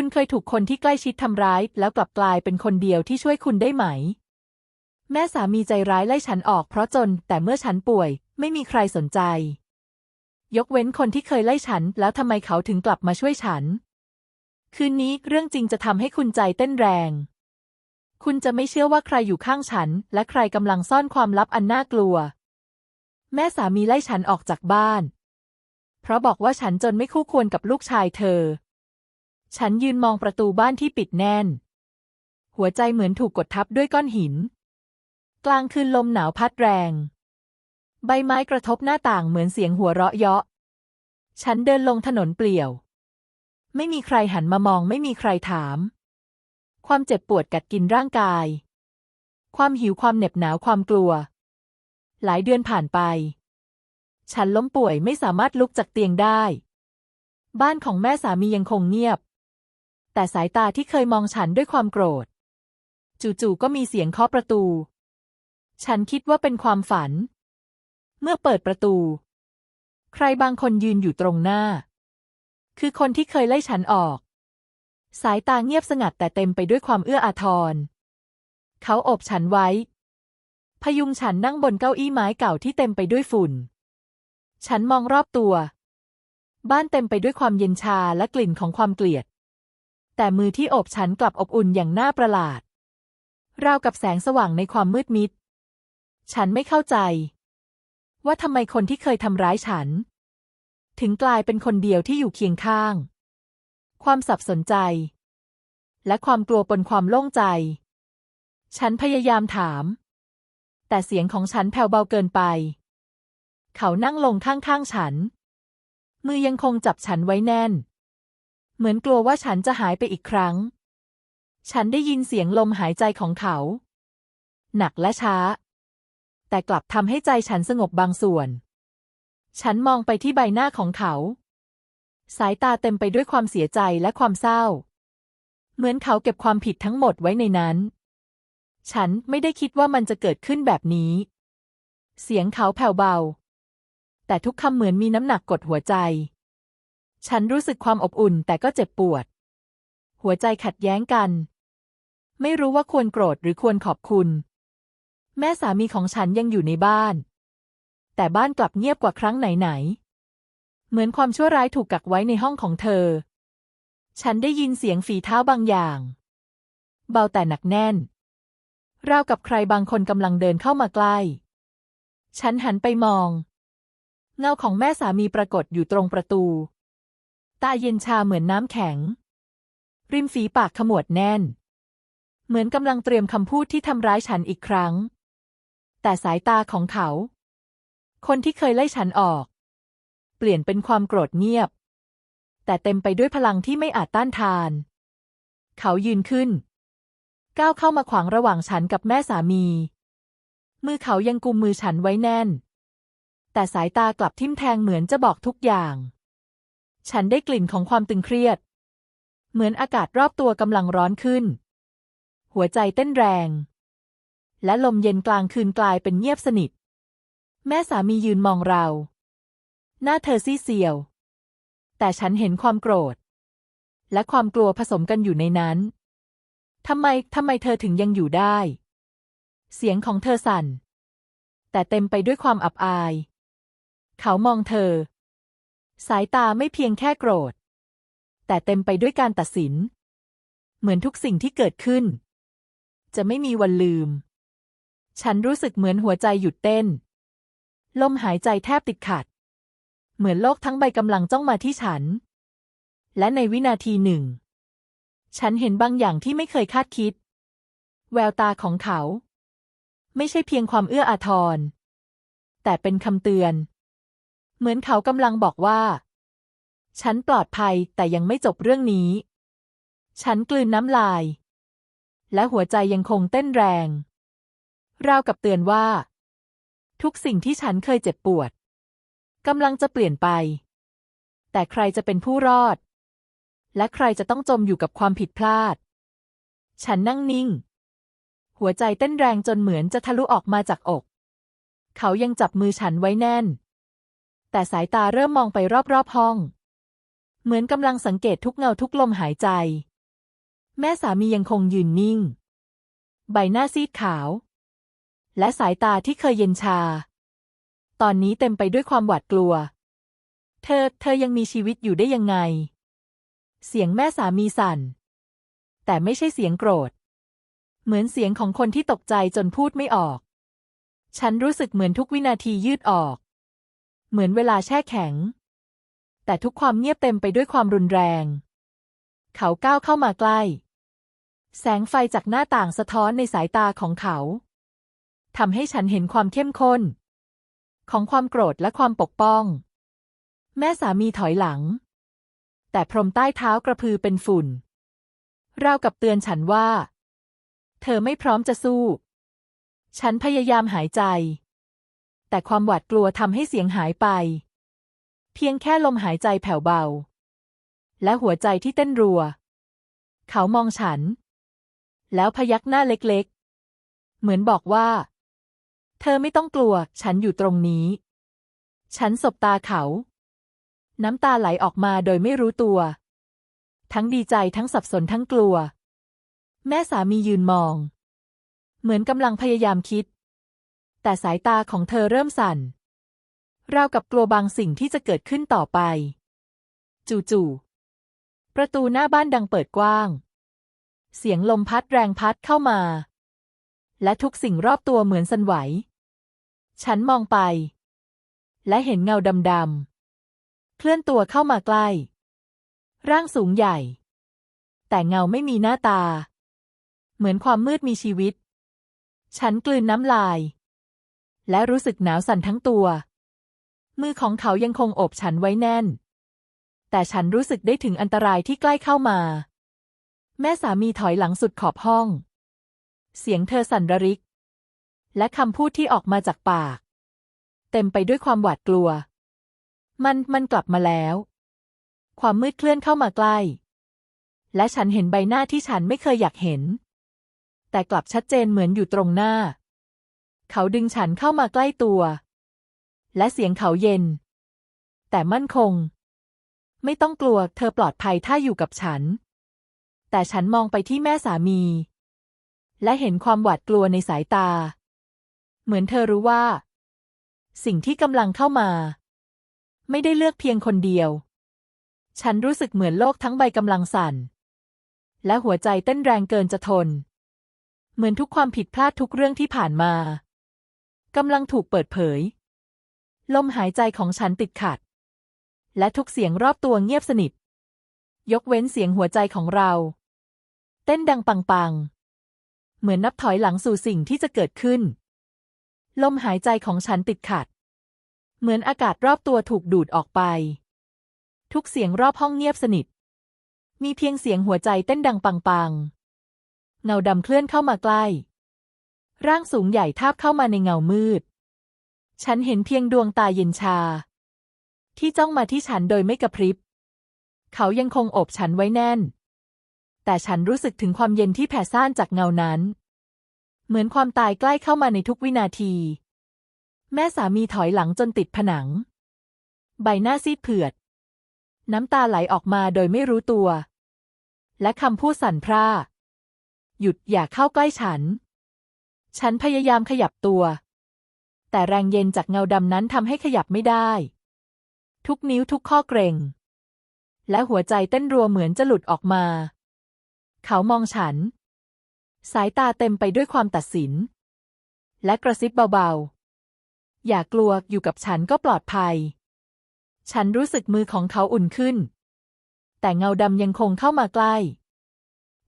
คุณเคยถูกคนที่ใกล้ชิดทำร้าย แล้วกลับกลายเป็นคนเดียวที่ช่วยคุณได้ไหม แม่สามีใจร้ายไล่ฉันออกเพราะจน แต่เมื่อฉันป่วย ไม่มีใครสนใจ ยกเว้นคนที่เคยไล่ฉัน แล้วทำไมเขาถึงกลับมาช่วยฉัน คืนนี้เรื่องจริงจะทำให้คุณใจเต้นแรง คุณจะไม่เชื่อว่าใครอยู่ข้างฉัน และใครกำลังซ่อนความลับอันน่ากลัว แม่สามีไล่ฉันออกจากบ้าน เพราะบอกว่าฉันจนไม่คู่ควรกับลูกชายเธอ ฉันยืนมองประตูบ้านที่ปิดแน่น หัวใจเหมือนถูกกดทับด้วยก้อนหิน กลางคืนลมหนาวพัดแรง ใบไม้กระทบหน้าต่างเหมือนเสียงหัวเราะเยาะ ฉันเดินลงถนนเปลี่ยว ไม่มีใครหันมามองไม่มีใครถาม ความเจ็บปวดกัดกินร่างกาย ความหิวความเหน็บหนาวความกลัว หลายเดือนผ่านไป ฉันล้มป่วยไม่สามารถลุกจากเตียงได้ บ้านของแม่สามียังคงเงียบ แต่สายตาที่เคยมองฉันด้วยความโกรธ จู่ๆก็มีเสียงเคาะประตู ฉันคิดว่าเป็นความฝัน เมื่อเปิดประตู ใครบางคนยืนอยู่ตรงหน้า คือคนที่เคยไล่ฉันออก สายตาเงียบสงัดแต่เต็มไปด้วยความเอื้ออาทร เขาโอบฉันไว้ พยุงฉันนั่งบนเก้าอี้ไม้เก่าที่เต็มไปด้วยฝุ่น ฉันมองรอบตัว บ้านเต็มไปด้วยความเย็นชาและกลิ่นของความเกลียด แต่มือที่อบฉันกลับอบอุ่นอย่างน่าประหลาด ราวกับแสงสว่างในความมืดมิด ฉันไม่เข้าใจ ว่าทำไมคนที่เคยทำร้ายฉัน ถึงกลายเป็นคนเดียวที่อยู่เคียงข้าง ความสับสนใจ และความกลัวปนความโล่งใจ ฉันพยายามถาม แต่เสียงของฉันแผ่วเบาเกินไป เขานั่งลงข้างๆฉัน มือยังคงจับฉันไว้แน่น เหมือนกลัวว่าฉันจะหายไปอีกครั้ง ฉันได้ยินเสียงลมหายใจของเขา หนักและช้า แต่กลับทำให้ใจฉันสงบบางส่วน ฉันมองไปที่ใบหน้าของเขา สายตาเต็มไปด้วยความเสียใจและความเศร้า เหมือนเขาเก็บความผิดทั้งหมดไว้ในนั้น ฉันไม่ได้คิดว่ามันจะเกิดขึ้นแบบนี้ เสียงเขาแผ่วเบา แต่ทุกคำเหมือนมีน้ำหนักกดหัวใจ ฉันรู้สึกความอบอุ่นแต่ก็เจ็บปวด หัวใจขัดแย้งกัน ไม่รู้ว่าควรโกรธหรือควรขอบคุณ แม่สามีของฉันยังอยู่ในบ้าน แต่บ้านกลับเงียบกว่าครั้งไหนๆ เหมือนความชั่วร้ายถูกกักไว้ในห้องของเธอ ฉันได้ยินเสียงฝีเท้าบางอย่าง เบาแต่หนักแน่น ราวกับใครบางคนกำลังเดินเข้ามาใกล้ ฉันหันไปมอง เงาของแม่สามีปรากฏอยู่ตรงประตู ตาเย็นชาเหมือนน้ำแข็ง ริมฝีปากขมวดแน่น เหมือนกำลังเตรียมคำพูดที่ทำร้ายฉันอีกครั้ง แต่สายตาของเขา คนที่เคยไล่ฉันออก เปลี่ยนเป็นความโกรธเงียบ แต่เต็มไปด้วยพลังที่ไม่อาจต้านทาน เขายืนขึ้น ก้าวเข้ามาขวางระหว่างฉันกับแม่สามี มือเขายังกุมมือฉันไว้แน่น แต่สายตากลับทิ่มแทงเหมือนจะบอกทุกอย่าง ฉันได้กลิ่นของความตึงเครียด เหมือนอากาศรอบตัวกำลังร้อนขึ้น หัวใจเต้นแรง และลมเย็นกลางคืนกลายเป็นเงียบสนิท แม่สามียืนมองเรา หน้าเธอซีเซียว แต่ฉันเห็นความโกรธ และความกลัวผสมกันอยู่ในนั้น ทำไม ทำไมเธอถึงยังอยู่ได้ เสียงของเธอสั่น แต่เต็มไปด้วยความอับอาย เขามองเธอ สายตาไม่เพียงแค่โกรธ แต่เต็มไปด้วยการตัดสิน เหมือนทุกสิ่งที่เกิดขึ้น จะไม่มีวันลืม ฉันรู้สึกเหมือนหัวใจหยุดเต้น ลมหายใจแทบติดขัด เหมือนโลกทั้งใบกำลังจ้องมาที่ฉัน และในวินาทีหนึ่ง ฉันเห็นบางอย่างที่ไม่เคยคาดคิด แววตาของเขา ไม่ใช่เพียงความเอื้ออาทร แต่เป็นคำเตือน เหมือนเขากำลังบอกว่า ฉันปลอดภัยแต่ยังไม่จบเรื่องนี้ ฉันกลืนน้ำลาย และหัวใจยังคงเต้นแรง ราวกับเตือนว่า ทุกสิ่งที่ฉันเคยเจ็บปวดกำลังจะเปลี่ยนไป แต่ใครจะเป็นผู้รอด และใครจะต้องจมอยู่กับความผิดพลาด ฉันนั่งนิ่ง หัวใจเต้นแรงจนเหมือนจะทะลุออกมาจากอก เขายังจับมือฉันไว้แน่น แต่สายตาเริ่มมองไปรอบๆห้อง เหมือนกำลังสังเกตทุกเงาทุกลมหายใจ แม่สามียังคงยืนนิ่ง ใบหน้าซีดขาว และสายตาที่เคยเย็นชา ตอนนี้เต็มไปด้วยความหวาดกลัว เธอ เธอยังมีชีวิตอยู่ได้ยังไง เสียงแม่สามีสั่น แต่ไม่ใช่เสียงโกรธ เหมือนเสียงของคนที่ตกใจจนพูดไม่ออก ฉันรู้สึกเหมือนทุกวินาทียืดออก เหมือนเวลาแช่แข็ง แต่ทุกความเงียบเต็มไปด้วยความรุนแรง เขาก้าวเข้ามาใกล้ แสงไฟจากหน้าต่างสะท้อนในสายตาของเขาทำให้ฉันเห็นความเข้มข้น ของความโกรธและความปกป้อง แม่สามีถอยหลัง แต่พรมใต้เท้ากระพือเป็นฝุ่น ราวกับเตือนฉันว่า เธอไม่พร้อมจะสู้ ฉันพยายามหายใจ แต่ความหวาดกลัวทำให้เสียงหายไป เพียงแค่ลมหายใจแผ่วเบา และหัวใจที่เต้นรัว เขามองฉัน แล้วพยักหน้าเล็กๆ เหมือนบอกว่า เธอไม่ต้องกลัว ฉันอยู่ตรงนี้ ฉันสบตาเขา น้ำตาไหลออกมาโดยไม่รู้ตัว ทั้งดีใจทั้งสับสนทั้งกลัว แม่สามียืนมอง เหมือนกำลังพยายามคิด แต่สายตาของเธอเริ่มสั่น ราวกับกลัวบางสิ่งที่จะเกิดขึ้นต่อไป จู่ๆ ประตูหน้าบ้านดังเปิดกว้าง เสียงลมพัดแรงพัดเข้ามา และทุกสิ่งรอบตัวเหมือนสั่นไหว ฉันมองไป และเห็นเงาดำๆ เคลื่อนตัวเข้ามาใกล้ ร่างสูงใหญ่ แต่เงาไม่มีหน้าตา เหมือนความมืดมีชีวิต ฉันกลืนน้ำลาย และรู้สึกหนาวสั่นทั้งตัว มือของเขายังคงโอบฉันไว้แน่น แต่ฉันรู้สึกได้ถึงอันตรายที่ใกล้เข้ามา แม่สามีถอยหลังสุดขอบห้อง เสียงเธอสั่นระริก และคำพูดที่ออกมาจากปาก เต็มไปด้วยความหวาดกลัว มันมันกลับมาแล้ว ความมืดเคลื่อนเข้ามาใกล้ และฉันเห็นใบหน้าที่ฉันไม่เคยอยากเห็น แต่กลับชัดเจนเหมือนอยู่ตรงหน้า เขาดึงฉันเข้ามาใกล้ตัว และเสียงเขาเย็น แต่มั่นคง ไม่ต้องกลัวเธอปลอดภัยถ้าอยู่กับฉัน แต่ฉันมองไปที่แม่สามี และเห็นความหวาดกลัวในสายตา เหมือนเธอรู้ว่า สิ่งที่กำลังเข้ามา ไม่ได้เลือกเพียงคนเดียว ฉันรู้สึกเหมือนโลกทั้งใบกำลังสั่น และหัวใจเต้นแรงเกินจะทน เหมือนทุกความผิดพลาดทุกเรื่องที่ผ่านมา กำลังถูกเปิดเผย ลมหายใจของฉันติดขัด และทุกเสียงรอบตัวเงียบสนิท ยกเว้นเสียงหัวใจของเรา เต้นดังปังๆ เหมือนนับถอยหลังสู่สิ่งที่จะเกิดขึ้น ลมหายใจของฉันติดขัด เหมือนอากาศรอบตัวถูกดูดออกไป ทุกเสียงรอบห้องเงียบสนิท มีเพียงเสียงหัวใจเต้นดังปังๆเงาดำเคลื่อนเข้ามาใกล้ ร่างสูงใหญ่ทาบเข้ามาในเงามืด ฉันเห็นเพียงดวงตาเย็นชา ที่จ้องมาที่ฉันโดยไม่กระพริบ เขายังคงโอบฉันไว้แน่น แต่ฉันรู้สึกถึงความเย็นที่แผ่ซ่านจากเงานั้น เหมือนความตายใกล้เข้ามาในทุกวินาที แม่สามีถอยหลังจนติดผนัง ใบหน้าซีดเผือด น้ำตาไหลออกมาโดยไม่รู้ตัว และคำพูดสั่นพร่าหยุดอย่าเข้าใกล้ฉัน ฉันพยายามขยับตัว แต่แรงเย็นจากเงาดำนั้นทำให้ขยับไม่ได้ ทุกนิ้วทุกข้อเกร็ง และหัวใจเต้นรัวเหมือนจะหลุดออกมา เขามองฉัน สายตาเต็มไปด้วยความตัดสิน และกระซิบเบาๆ อย่ากลัวอยู่กับฉันก็ปลอดภัย ฉันรู้สึกมือของเขาอุ่นขึ้น แต่เงาดำยังคงเข้ามาใกล้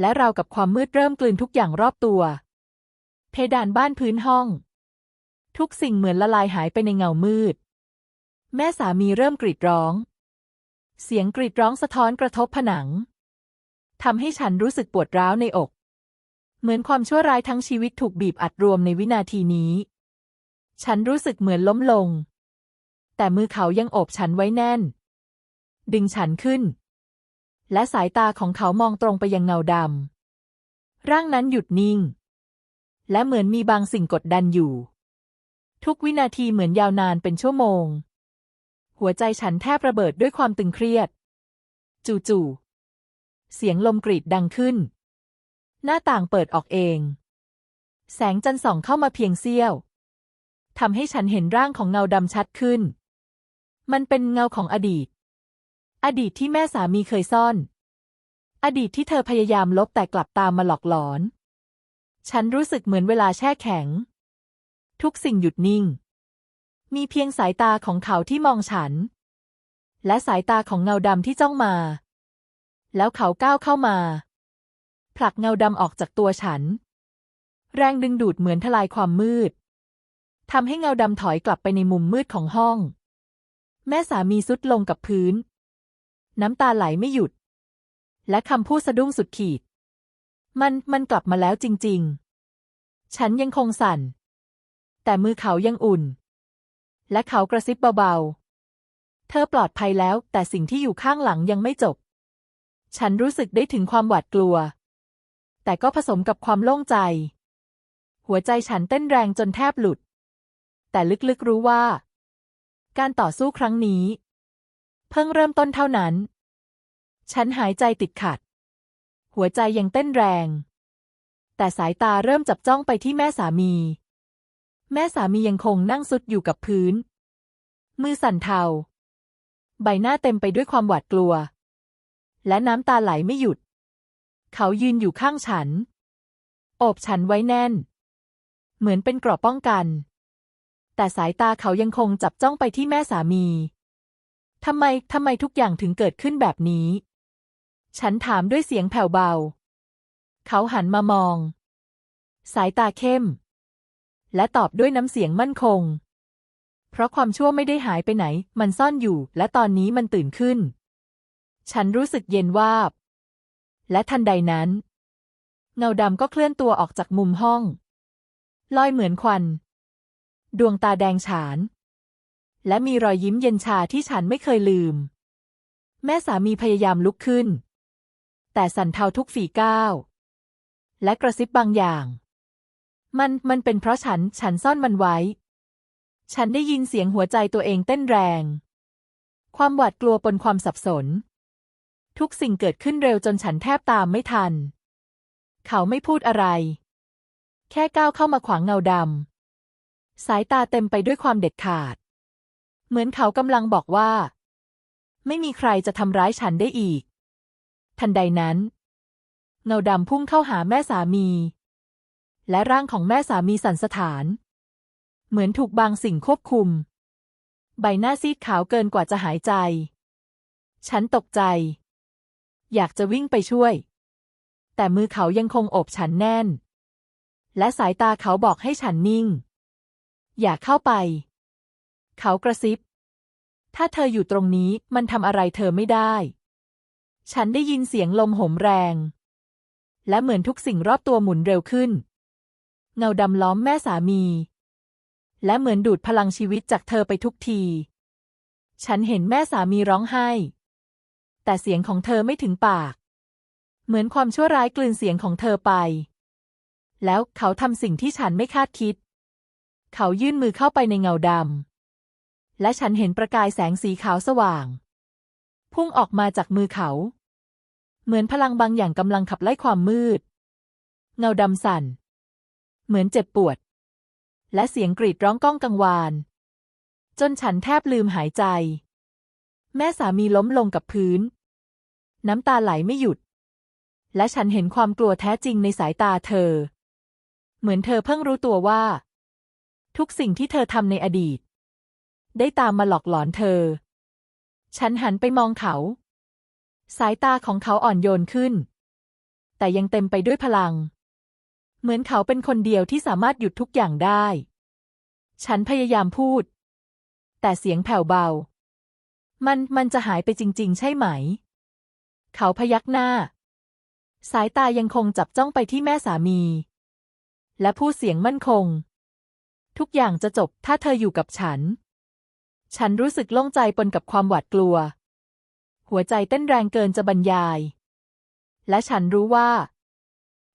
และราวกับความมืดเริ่มกลืนทุกอย่างรอบตัว เพดานบ้านพื้นห้อง ทุกสิ่งเหมือนละลายหายไปในเงามืด แม่สามีเริ่มกรีดร้อง เสียงกรีดร้องสะท้อนกระทบผนังทำให้ฉันรู้สึกปวดร้าวในอก เหมือนความชั่วร้ายทั้งชีวิตถูกบีบอัดรวมในวินาทีนี้ ฉันรู้สึกเหมือนล้มลง แต่มือเขายังโอบฉันไว้แน่น ดึงฉันขึ้น และสายตาของเขามองตรงไปยังเงาดำร่างนั้นหยุดนิ่ง และเหมือนมีบางสิ่งกดดันอยู่ ทุกวินาทีเหมือนยาวนานเป็นชั่วโมง หัวใจฉันแทบระเบิดด้วยความตึงเครียด จู่ๆเสียงลมกรีดดังขึ้น หน้าต่างเปิดออกเอง แสงจันทร์ส่องเข้ามาเพียงเสี้ยวทำให้ฉันเห็นร่างของเงาดำชัดขึ้น มันเป็นเงาของอดีต อดีตที่แม่สามีเคยซ่อน อดีตที่เธอพยายามลบแต่กลับตามมาหลอกหลอน ฉันรู้สึกเหมือนเวลาแช่แข็ง ทุกสิ่งหยุดนิ่ง มีเพียงสายตาของเขาที่มองฉัน และสายตาของเงาดำที่จ้องมา แล้วเขาก้าวเข้ามา ผลักเงาดำออกจากตัวฉัน แรงดึงดูดเหมือนทลายความมืดทำให้เงาดำถอยกลับไปในมุมมืดของห้อง แม่สามีสุดลงกับพื้น น้ำตาไหลไม่หยุด และคำพูดสะดุ้งสุดขีด มันมันกลับมาแล้วจริง ๆ ฉันยังคงสั่น แต่มือเขายังอุ่น และเขากระซิบเบาๆ เธอปลอดภัยแล้วแต่สิ่งที่อยู่ข้างหลังยังไม่จบ ฉันรู้สึกได้ถึงความหวาดกลัว แต่ก็ผสมกับความโล่งใจ หัวใจฉันเต้นแรงจนแทบหลุด แต่ลึกๆรู้ว่า การต่อสู้ครั้งนี้ เพิ่งเริ่มต้นเท่านั้น ฉันหายใจติดขัด หัวใจยังเต้นแรง แต่สายตาเริ่มจับจ้องไปที่แม่สามี แม่สามียังคงนั่งซุดอยู่กับพื้น มือสั่นเทา ใบหน้าเต็มไปด้วยความหวาดกลัว และน้ำตาไหลไม่หยุด เขายืนอยู่ข้างฉัน โอบฉันไว้แน่น เหมือนเป็นกรอบป้องกัน แต่สายตาเขายังคงจับจ้องไปที่แม่สามีทำไม ทำไมทุกอย่างถึงเกิดขึ้นแบบนี้ ฉันถามด้วยเสียงแผ่วเบา เขาหันมามอง สายตาเข้ม และตอบด้วยน้ำเสียงมั่นคง เพราะความชั่วไม่ได้หายไปไหน มันซ่อนอยู่ และตอนนี้มันตื่นขึ้น ฉันรู้สึกเย็นวาบ และทันใดนั้น เงาดำก็เคลื่อนตัวออกจากมุมห้อง ลอยเหมือนควัน ดวงตาแดงฉาน และมีรอยยิ้มเย็นชาที่ฉันไม่เคยลืม แม่สามีพยายามลุกขึ้น แต่สั่นเทาทุกฝีก้าว และกระซิบบางอย่าง มันมันเป็นเพราะฉัน ฉันซ่อนมันไว้ ฉันได้ยินเสียงหัวใจตัวเองเต้นแรง ความหวาดกลัวปนความสับสน ทุกสิ่งเกิดขึ้นเร็วจนฉันแทบตามไม่ทัน เขาไม่พูดอะไร แค่ก้าวเข้ามาขวางเงาดำสายตาเต็มไปด้วยความเด็ดขาด เหมือนเขากำลังบอกว่า ไม่มีใครจะทำร้ายฉันได้อีก ทันใดนั้น เงาดำพุ่งเข้าหาแม่สามี และร่างของแม่สามีสั่นสะท้าน เหมือนถูกบางสิ่งควบคุม ใบหน้าซีดขาวเกินกว่าจะหายใจ ฉันตกใจ อยากจะวิ่งไปช่วย แต่มือเขายังคงโอบฉันแน่น และสายตาเขาบอกให้ฉันนิ่ง อย่าเข้าไป เขากระซิบถ้าเธออยู่ตรงนี้มันทำอะไรเธอไม่ได้ ฉันได้ยินเสียงลมโหมแรง และเหมือนทุกสิ่งรอบตัวหมุนเร็วขึ้น เงาดำล้อมแม่สามี และเหมือนดูดพลังชีวิตจากเธอไปทุกที ฉันเห็นแม่สามีร้องไห้ แต่เสียงของเธอไม่ถึงปาก เหมือนความชั่วร้ายกลืนเสียงของเธอไป แล้วเขาทำสิ่งที่ฉันไม่คาดคิด เขายื่นมือเข้าไปในเงาดำและฉันเห็นประกายแสงสีขาวสว่าง พุ่งออกมาจากมือเขา เหมือนพลังบางอย่างกำลังขับไล่ความมืด เงาดำสั่น เหมือนเจ็บปวด และเสียงกรีดร้องก้องกังวาน จนฉันแทบลืมหายใจ แม่สามีล้มลงกับพื้น น้ำตาไหลไม่หยุด และฉันเห็นความกลัวแท้จริงในสายตาเธอ เหมือนเธอเพิ่งรู้ตัวว่า ทุกสิ่งที่เธอทำในอดีต ได้ตามมาหลอกหลอนเธอ ฉันหันไปมองเขา สายตาของเขาอ่อนโยนขึ้น แต่ยังเต็มไปด้วยพลัง เหมือนเขาเป็นคนเดียวที่สามารถหยุดทุกอย่างได้ ฉันพยายามพูด แต่เสียงแผ่วเบา มันมันจะหายไปจริง ๆ ใช่ไหม เขาพยักหน้า สายตายังคงจับจ้องไปที่แม่สามี และพูดเสียงมั่นคง ทุกอย่างจะจบถ้าเธออยู่กับฉัน ฉันรู้สึกโล่งใจปนกับความหวาดกลัว หัวใจเต้นแรงเกินจะบรรยาย และฉันรู้ว่า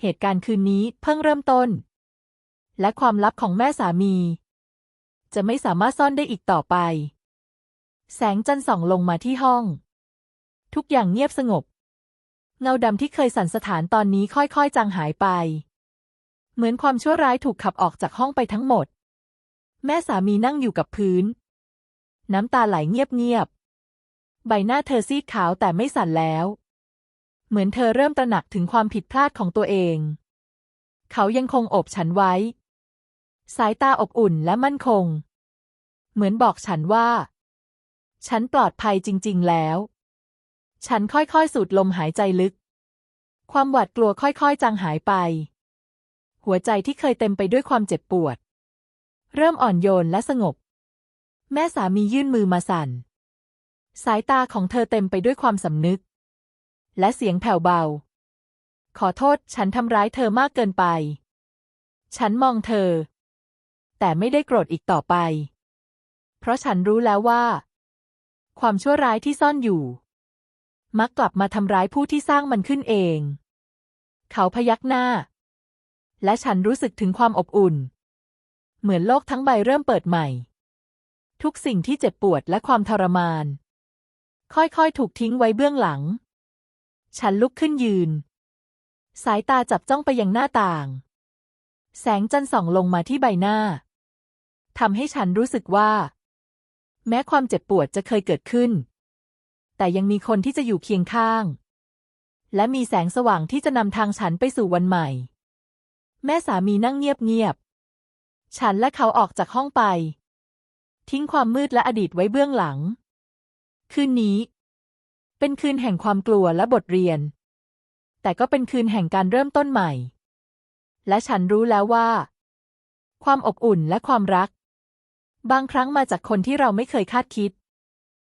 เหตุการณ์คืนนี้เพิ่งเริ่มต้น และความลับของแม่สามี จะไม่สามารถซ่อนได้อีกต่อไป แสงจันทร์ส่องลงมาที่ห้อง ทุกอย่างเงียบสงบ เงาดำที่เคยสั่นสถานตอนนี้ค่อยๆ จางหายไป เหมือนความชั่วร้ายถูกขับออกจากห้องไปทั้งหมด แม่สามีนั่งอยู่กับพื้น น้ำตาไหลเงียบๆ ใบหน้าเธอซีดขาวแต่ไม่สั่นแล้ว เหมือนเธอเริ่มตระหนักถึงความผิดพลาดของตัวเอง เขายังคงอบฉันไว้ สายตาอบอุ่นและมั่นคง เหมือนบอกฉันว่า ฉันปลอดภัยจริง ๆ แล้ว ฉันค่อยๆ สูดลมหายใจลึก ความหวาดกลัวค่อยๆ จางหายไป หัวใจที่เคยเต็มไปด้วยความเจ็บปวด เริ่มอ่อนโยนและสงบ แม่สามียื่นมือมาสั่น สายตาของเธอเต็มไปด้วยความสำนึก และเสียงแผ่วเบา ขอโทษฉันทำร้ายเธอมากเกินไป ฉันมองเธอ แต่ไม่ได้โกรธอีกต่อไป เพราะฉันรู้แล้วว่า ความชั่วร้ายที่ซ่อนอยู่ มักกลับมาทำร้ายผู้ที่สร้างมันขึ้นเอง เขาพยักหน้า และฉันรู้สึกถึงความอบอุ่น เหมือนโลกทั้งใบเริ่มเปิดใหม่ ทุกสิ่งที่เจ็บปวดและความทรมาน ค่อยๆ ถูกทิ้งไว้เบื้องหลัง ฉันลุกขึ้นยืน สายตาจับจ้องไปยังหน้าต่าง แสงจันทร์ส่องลงมาที่ใบหน้าทำให้ฉันรู้สึกว่า แม้ความเจ็บปวดจะเคยเกิดขึ้น แต่ยังมีคนที่จะอยู่เคียงข้าง และมีแสงสว่างที่จะนำทางฉันไปสู่วันใหม่ แม่สามีนั่งเงียบๆฉันและเขาออกจากห้องไป ทิ้งความมืดและอดีตไว้เบื้องหลัง คืนนี้ เป็นคืนแห่งความกลัวและบทเรียน แต่ก็เป็นคืนแห่งการเริ่มต้นใหม่ และฉันรู้แล้วว่า ความอบอุ่นและความรัก บางครั้งมาจากคนที่เราไม่เคยคาดคิด